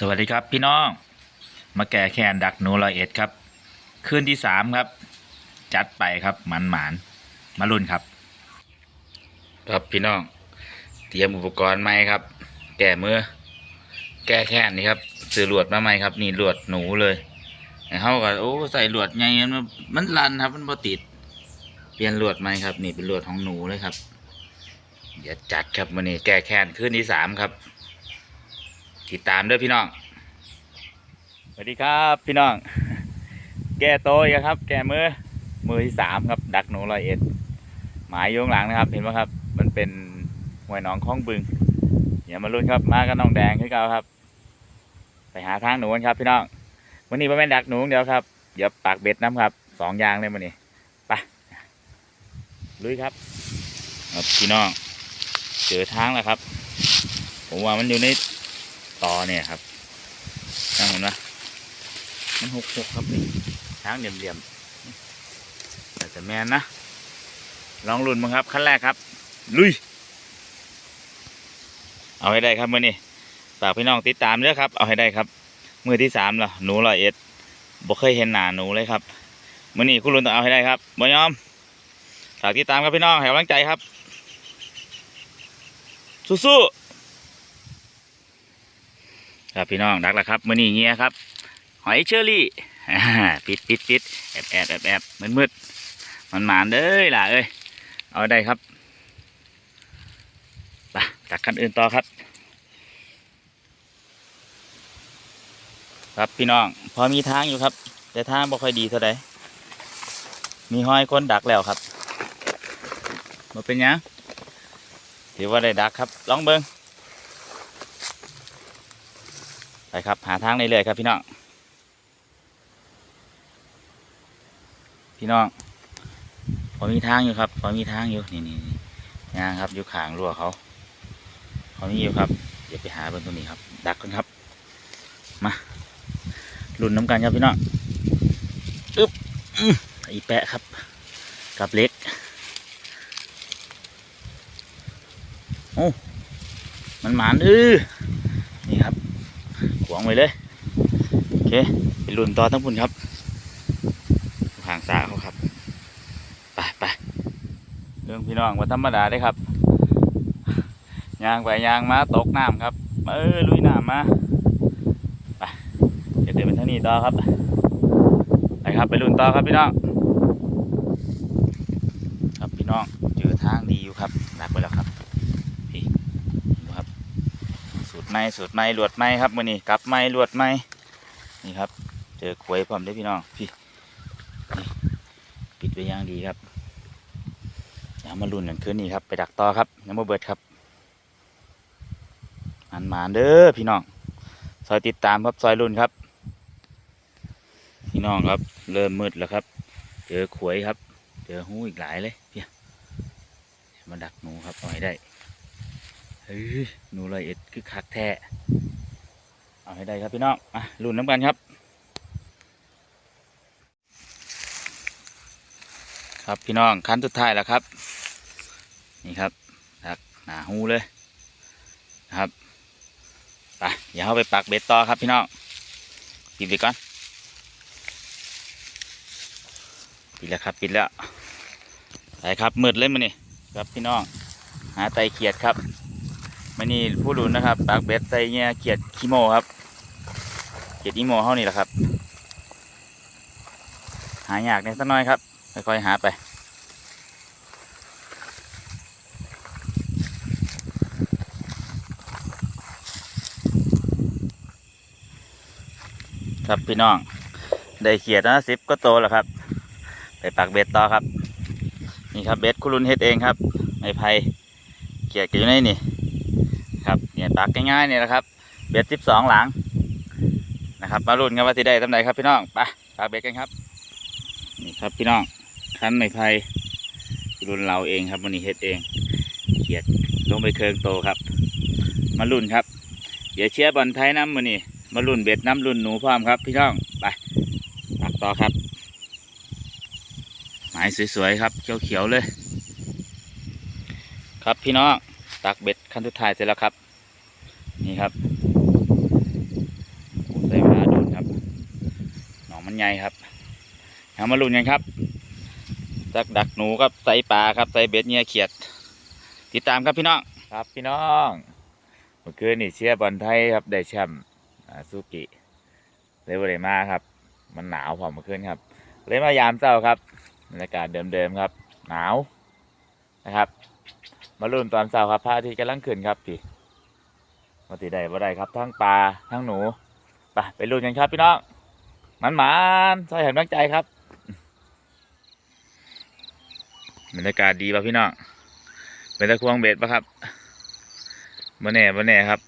สวัสดีครับพี่น้อง มาแก่แคนดักหนูรอยเอ็ดครับ คืนที่สามครับ จัดไปครับหมันหมานมาลุ้นครับ ครับพี่น้อง เตรียมอุปกรณ์ใหมครับ แก่มือแก้แค้นนี่ครับซื้อหลวดมาใหม่ครับ นี่หลวดหนูเลยเขาก็โอ้ใส่หลวดไงมันมันรันครับ มันบ่ติด เปลี่ยนหลวดใหมครับ นี่เป็นหลวดของหนูเลยครับ เดี๋ยวจัดครับวันนี้แก้แค้นคืนที่สามครับ ติดตามด้วยพี่น้อง สวัสดีครับพี่น้อง แก้โตอีกครับ แก้มือ มือที่สามครับ ดักหนูร้อยเอ็ด หมายโยงหลังนะครับ เห็นไหมครับ มันเป็นหวยหนองคลองบึงอย่ามาลุ้นครับ มากับน้องแดงขึ้นเกาครับ ไปหาทางหนูกันครับ พี่น้อง วันนี้มเป็นดักหนูเดียวครับ เดี๋ยวปากเบ็ดน้ำครับ สองยางเลยวันนี้ไปลุยครับครับพี่น้อง เจอทางแล้วครับ ผมว่ามันอยู่ใน ตอเนี่ยครับนั่งเห็นไหมมันหกหกครับนี่ทางเหลี่ยมๆแต่จะแมนนะ ลองลุ่นมั้งครับขั้นแรกครับ ลุย เอาให้ได้ครับมื่อนี้ฝากพี่น้องติดตามด้วยครับ เอาให้ได้ครับมือที่สามแล้วหนูลอยเอ็ดบ่เคยเห็นหนาหนูเลยครับมื่อนี้คุณลุนต้องเอาให้ได้ครับบ่ยอมฝากติดตามครับพี่น้องให้กำลังใจครับ สู้ๆ ครับพี่น้องดักแล้วครับมื่อนี้เงี้ยครับ หอยเชอรี่ปิดปิดปิดแอบแอบแอบแอบมืดมืดมันหมานเด้อล่ะเอ้ยเอาได้ครับไปตักคันอื่นต่อครับ ครับพี่น้องพอมีทางอยู่ครับ แต่ทางบ่ค่อยดีเท่าใดมีห้อยคนดักแล้วครับมาเป็นยังถือว่าได้ดักครับลองเบิง ไปครับ หาทางเรื่อยๆครับพี่น้อง พี่น้องพอมีทางอยู่ครับพอมีทางอยู่นี่นี่นี่ยางครับอยู่ขางรั้วเขาพอมีอยู่ครับ เดี๋ยวไปหาบนตรงนี้ครับ ดักกันครับ มาลุ่นน้ำกันครับพี่น้องอึ๊บอีแปะครับ กับเล็กโอ้มันหมานอือ วางไว้เลยโอเคไปลุ่นต่อทั้งพุ่นครับห่างสาเขาครับไปไปเรื่องพี่น้องว่าธรรมดาได้ครับยางไปยางมาตกน้ำครับเออลุยน้ำมาไปเดี๋ยวเดินไปทางนี้ต่อครับไปครับไปลุ่นต่อครับพี่น้อง ครับพี่น้องเจอทางดีอยู่ครับดักไปแล้วครับ พี่ดูครับ สูตร ไม้สูตรไม้ลวดไม้ครับมื่อนี้กลับไม้ลวดไม้นี่ครับ เจอขวยพร้อมเด้พี่น้องพี่ปิดไว้ย่างดีครับอย่ามาลุ้นกันคืนนี้ครับไปดักต่อครับยังมาเบิดครับมันมาเด้อพี่น้องซอยติดตามครับซอยรุ่นครับ พี่น้องครับ เริ่มมืดแล้วครับ เจอขวยครับ เจอหูอีกหลายเลยพี่มาดักหนูครับเอาให้ได้ เฮ้ยหนูลอยเอ็ดคือคักแท้เอาให้ได้ครับพี่น้องอะลุ้นน้ำกันครับ ครับพี่น้องขั้นสุดท้ายแล้วครับ นี่ครับดักหนาหูเลยนะครับไปเดี๋ยวเราไปปักเบ็ดต่อครับพี่น้องปิดไปก่อนปิดแล้วครับปิดแล้วไปครับมืดเลยมันนี่ครับพี่น้องหาไตเขียดครับ มันนี่ผู้รุนนะครับปากเบ็ดใส่เงี้ยเกียดขี้โมครับ เกียดอีโมเท่านี่แหละครับ หายากเนี่ยสักหน้อยครับค่อยๆหาไปครับพี่น้อง ได้เขียดนะสิบก็โตแล้วครับ ไปปักเบ็ดต่อครับ นี่ครับเบ็ดคุณรุนเฮ็ดเองครับไม้ไผ่เขียดก็อยู่ในนี่ ปักง่ายๆเนี่ยนะครับเบ็ดสิบสองหลังนะครับ มาลุ้นกันว่าที่ได้ทำไหนครับพี่น้องไปปักเบ็ดกันครับนี่ครับพี่น้องคั้นไม้ไผ่รุ่นเราเองครับวันนี้เฮ็ดเองเขียดลงไปเคืองโตครับ มาลุ้นครับ เดี๋ยวเชียร์บอลไทยน้ำมันนี่มาลุ้นเบ็ดน้ำลุ้นหนูพร้อมครับ พี่น้องไปปักต่อครับหมายสวยๆครับเขียวๆเลย ครับพี่น้องตักเบ็ดขั้นสุดท้ายเสร็จแล้วครับ นี่ครับมันใหญ่ครับเอามาลุ้นกันครับดักดักหนูครับใส่ปลาครับใส่เบ็ดเนี่ยเขียด ติดตามครับพี่น้องครับพี่น้องเมื่อคืนนี่เชียร์บอลไทยครับได้แชมป์ซูกิเลยบ่ได้มาครับ มันหนาวพอเมื่อคืนครับ เลยมายามเช้าครับบรรยากาศเดิมๆครับ หนาวนะครับ มาลุ้นตอนเช้าครับพระอาทิตย์กำลังขึ้นครับพี่ มาติได้บ่ได้ครับทั้งปลาทั้งหนูไปไปลุ้นกันครับพี่น้องมันหมานใส่แห่งตั้งใจครับบรรยากาศดีป่ะพี่น้องเป็นตะควงเบ็ดป่ะครับบ่แน่บ่แน่ครับ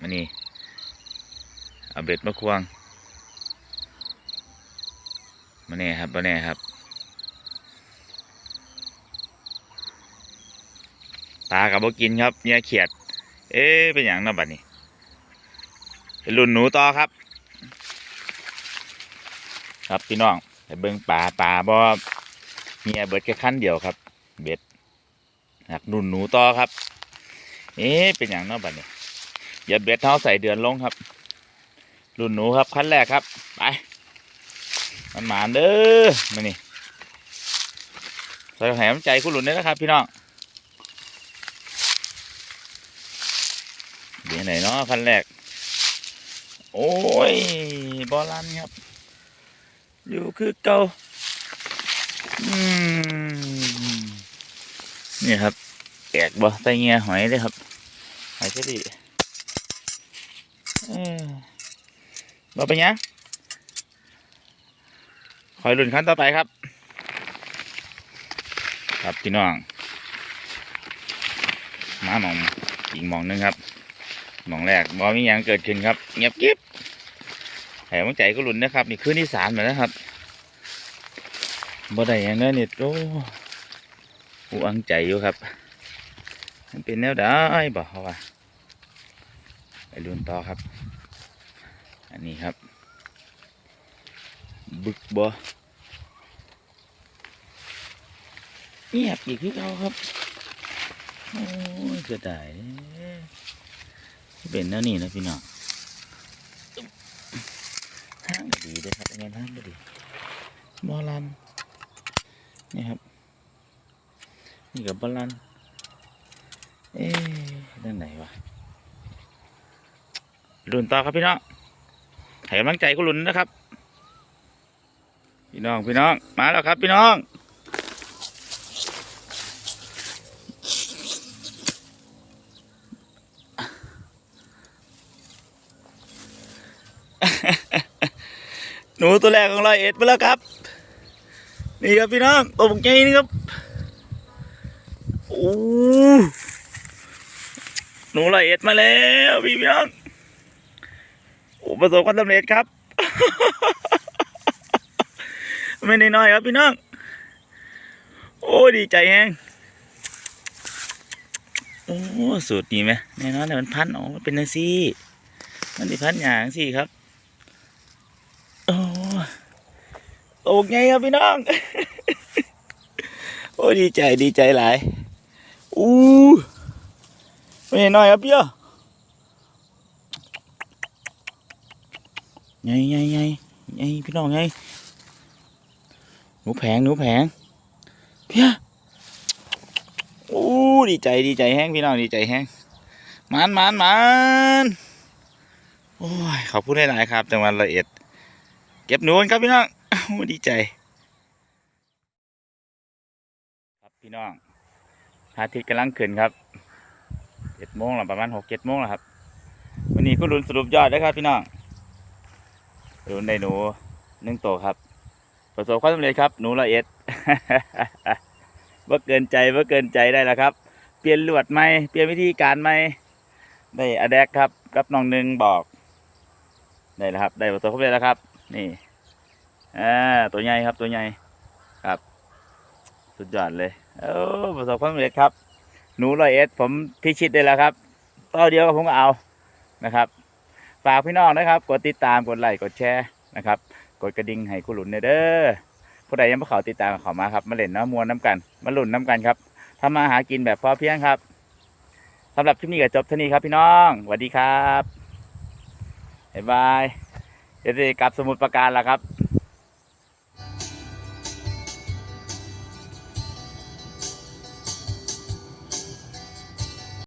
มานี่เอาเบ็ดมาควงบ่แน่ครับบ่แน่ครับปลากับบ่กินครับเนี่ยเขียด เอ๊ะเป็นอย่างนั้นบัดนี้เป็นรุ่นหนูต่อครับ ครับพี่น้องไปเบิ่งปลาปลาบ่มีเบิดแค่ขั้นเดียวครับ เบ็ดหักรุ่นหนูต่อครับ เอ๊ะเป็นอย่างนั้นบัดนี้อย่าเบ็ดเท้าใส่เดือนลงครับ รุ่นหนูครับขั้นแรกครับไปมันหมานเด้อมานี่ใส่แหมใจคุณหลุนเด้อนะครับ พี่น้อง เดี๋ยว ไหนเนาะคันแรก โอ้ยบอลันครับ อยู่คือเก่าอืมนี่ครับแกกบ่ใส่เงียหอยเลยครับ หอยเชอรี่เออบ่เป็นหยังคอยรุ่นขั้นต่อไปครับ ครับพี่น้อง มาหมองอีกหมองหนึงครับ มองแรกบอมีหยังเกิดขึ้นครับ เงียบกิ๊บแถมใจก็หลุนนะครับ นี่คืนที่สามแล้วนะครับบ่ได้ยังเน้อนี่โอ้หูอังใจอยู่ครับ มันเป็นแนวได้บอกเขาว่าไปลุนต่อครับ อันนี้ครับ บึกบ่เงียบอีกคือเราครับ โอ้ยจะได้ เป็นแนวนี้นะพี่น้องห้างก็ดีเด้วยครับยังไงห้างก็ดีบอลันนี่ครับ นี่กับบอลันเอ๊ะด้านไหนวะลุ้นต่อครับพี่น้องให้กำลังใจก็ลุ้นนะครับ พี่น้องพี่น้องมาแล้วครับพี่น้อง ห นูตัวแรกของร้อยเอ็ดมาแล้วครับ นี่ครับพี่น้องตัวบุกใหญ่นี่ครับโอ้หนูร้อยเอ็ดมาแล้วพี่พี่น้องโอ้ประสบความสำเร็จครับ ไม่ได้น้อยครับพี่น้อง โอ้ดีใจแฮงโอ้สูตรดีไหมแน่นอนแต่มันพันอ๋อมันเป็นนังซี่ มันที่พันอย่างสี่ครับ โอ้ ตกไงครับพี่น้อง โอ้ดีใจดีใจหลาย อู้ไม่น้อยครับพี่อะไงไงไงไงพี่น้องไงหนูแผงหนูแผงพี่อะอู้ดีใจดีใจแห้งพี่น้องดีใจแห้งมันมันมันโอ้ยขอบคุณหลายๆครับจังหวัดละเอียดเก็บหนูกันครับพี่น้อง ดีใจ ครับพี่น้องพระอาทิตย์กำลังขึ้นครับเจ็ดโมงแล้วประมาณหกเจ็ดโมงแล้วครับ วันนี้ก็รุนสรุปยอดได้ครับ พี่น้องรุนได้หนูหนึ่งโตวครับ ประสบความสำเร็จครับ หนูละเอียดว่าเกินใจว่าเกินใจได้แล้วครับ เปลี่ยนลวดไหมเปลี่ยนวิธีการไหมได้อะแดกครับ กับน้องหนึ่งบอกได้แล้วครับ ได้ประสบความสำเร็จแล้วครับ นี่ อ่าตัวใหญ่ครับตัวใหญ่ครับ สุดยอดเลยโอ้ประสบความสำเร็จครับ หนูร้อยเอ็ดผมพิชิตได้แล้วครับต่อเดียวผมก็เอานะครับ ฝากพี่น้องนะครับ กดติดตามกดไลค์กดแชร์นะครับ กดกระดิ่งให้กุหลุนเด้อผู้ใดยังไม่เขาติดตามก็เขามาครับมาเล่นน้ำมวนน้ำกันมาหลุนน้ำกันครับทำมาหากินแบบพอเพียงครับสำหรับคลิปนี้ก็จบเท่านี้ครับพี่น้องสวัสดีครับบ๊ายบายเดี๋ยวจะกลับสมุทรปราการแล้วครับ